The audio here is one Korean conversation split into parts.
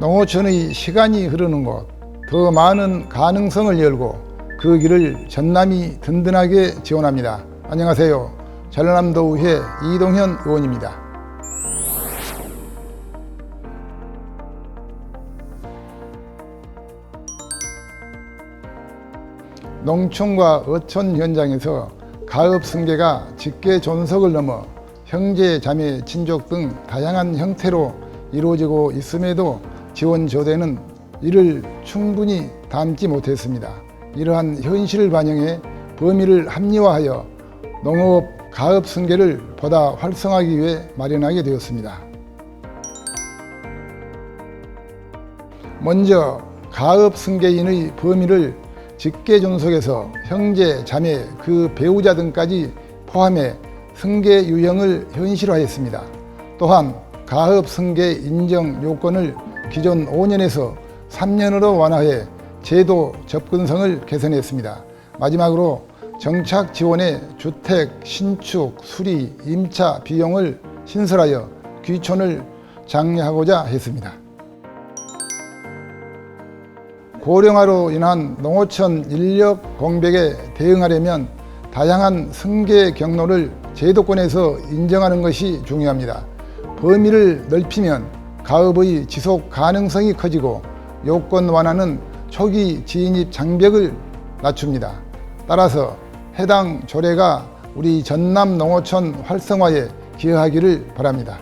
농어촌의 시간이 흐르는 곳, 더 많은 가능성을 열고 그 길을 전남이 든든하게 지원합니다. 안녕하세요. 전라남도 의회 이동현 의원입니다. 농촌과 어촌 현장에서 가업 승계가 직계 존속을 넘어 형제, 자매, 친족 등 다양한 형태로 이루어지고 있음에도 지원 조대는 이를 충분히 담지 못했습니다. 이러한 현실을 반영해 범위를 합리화하여 농업 가업 승계를 보다 활성화하기 위해 마련하게 되었습니다. 먼저 가업 승계인의 범위를 직계 존속에서 형제, 자매, 그 배우자 등까지 포함해 승계 유형을 현실화했습니다. 또한 가업 승계 인정 요건을 기존 5년에서 3년으로 완화해 제도 접근성을 개선했습니다. 마지막으로 정착 지원의 주택, 신축, 수리, 임차 비용을 신설하여 귀촌을 장려하고자 했습니다. 고령화로 인한 농어촌 인력 공백에 대응하려면 다양한 승계 경로를 제도권에서 인정하는 것이 중요합니다. 범위를 넓히면 가업의 지속 가능성이 커지고 요건 완화는 초기 진입 장벽을 낮춥니다. 따라서 해당 조례가 우리 전남 농어촌 활성화에 기여하기를 바랍니다.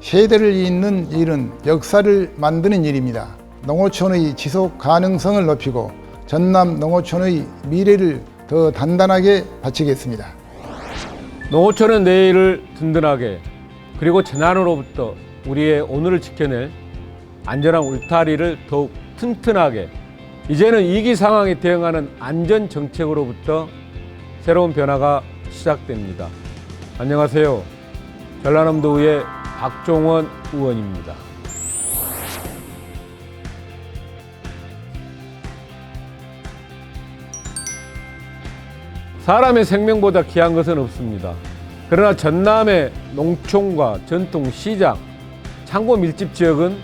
세대를 잇는 일은 역사를 만드는 일입니다. 농어촌의 지속 가능성을 높이고 전남 농어촌의 미래를 더 단단하게 바치겠습니다. 농어촌의 내일을 든든하게 그리고 재난으로부터 우리의 오늘을 지켜낼 안전한 울타리를 더욱 튼튼하게 이제는 위기 상황에 대응하는 안전 정책으로부터 새로운 변화가 시작됩니다. 안녕하세요. 전라남도의회 박종원 의원입니다. 사람의 생명보다 귀한 것은 없습니다. 그러나 전남의 농촌과 전통 시장, 창고 밀집 지역은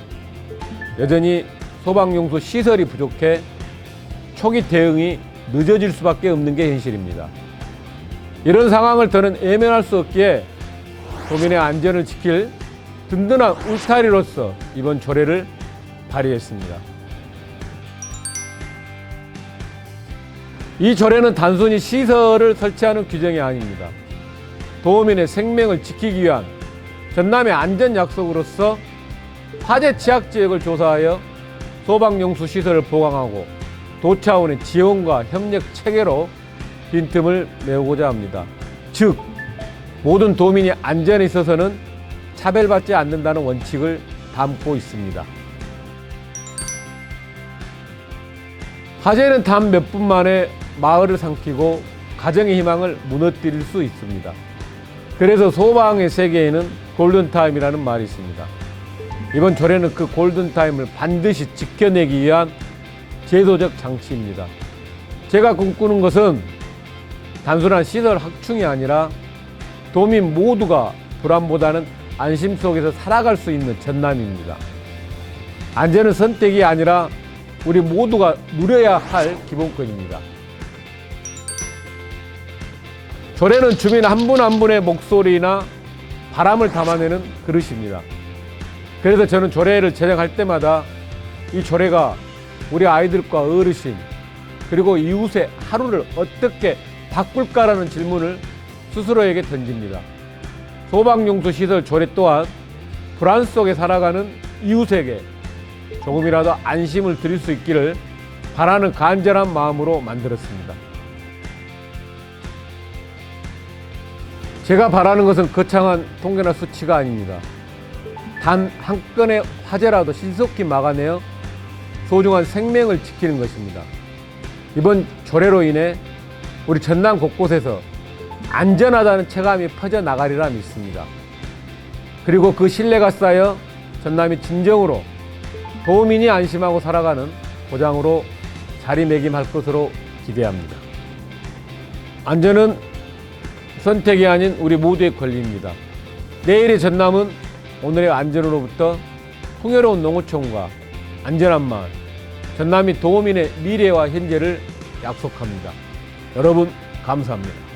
여전히 소방용소 시설이 부족해 초기 대응이 늦어질 수밖에 없는 게 현실입니다. 이런 상황을 더는 외면할 수 없기에 도민의 안전을 지킬 든든한 울타리로서 이번 조례를 발의했습니다. 이 조례는 단순히 시설을 설치하는 규정이 아닙니다. 도민의 생명을 지키기 위한 전남의 안전 약속으로서 화재 취약 지역을 조사하여 소방용수 시설을 보강하고 도 차원의 지원과 협력 체계로 빈틈을 메우고자 합니다. 즉 모든 도민이 안전에 있어서는 차별받지 않는다는 원칙을 담고 있습니다. 화재는 단 몇 분 만에 마을을 삼키고 가정의 희망을 무너뜨릴 수 있습니다. 그래서 소방의 세계에는 골든타임이라는 말이 있습니다. 이번 조례는 그 골든타임을 반드시 지켜내기 위한 제도적 장치입니다. 제가 꿈꾸는 것은 단순한 시설 확충이 아니라 도민 모두가 불안보다는 안심 속에서 살아갈 수 있는 전남입니다. 안전은 선택이 아니라 우리 모두가 누려야 할 기본권입니다. 조례는 주민 한 분한 분의 목소리나 바람을 담아내는 그릇입니다. 그래서 저는 조례를 제정할 때마다 이 조례가 우리 아이들과 어르신 그리고 이웃의 하루를 어떻게 바꿀까라는 질문을 스스로에게 던집니다. 소방용수 시설 조례 또한 불안 속에 살아가는 이웃에게 조금이라도 안심을 드릴 수 있기를 바라는 간절한 마음으로 만들었습니다. 제가 바라는 것은 거창한 통계나 수치가 아닙니다. 단 한 건의 화재라도 신속히 막아내어 소중한 생명을 지키는 것입니다. 이번 조례로 인해 우리 전남 곳곳에서 안전하다는 체감이 퍼져나가리라 믿습니다. 그리고 그 신뢰가 쌓여 전남이 진정으로 도민이 안심하고 살아가는 보장으로 자리매김할 것으로 기대합니다. 안전은 선택이 아닌 우리 모두의 권리입니다. 내일의 전남은 오늘의 안전으로부터 풍요로운 농어촌과 안전한 마을, 전남이 도민의 미래와 현재를 약속합니다. 여러분 감사합니다.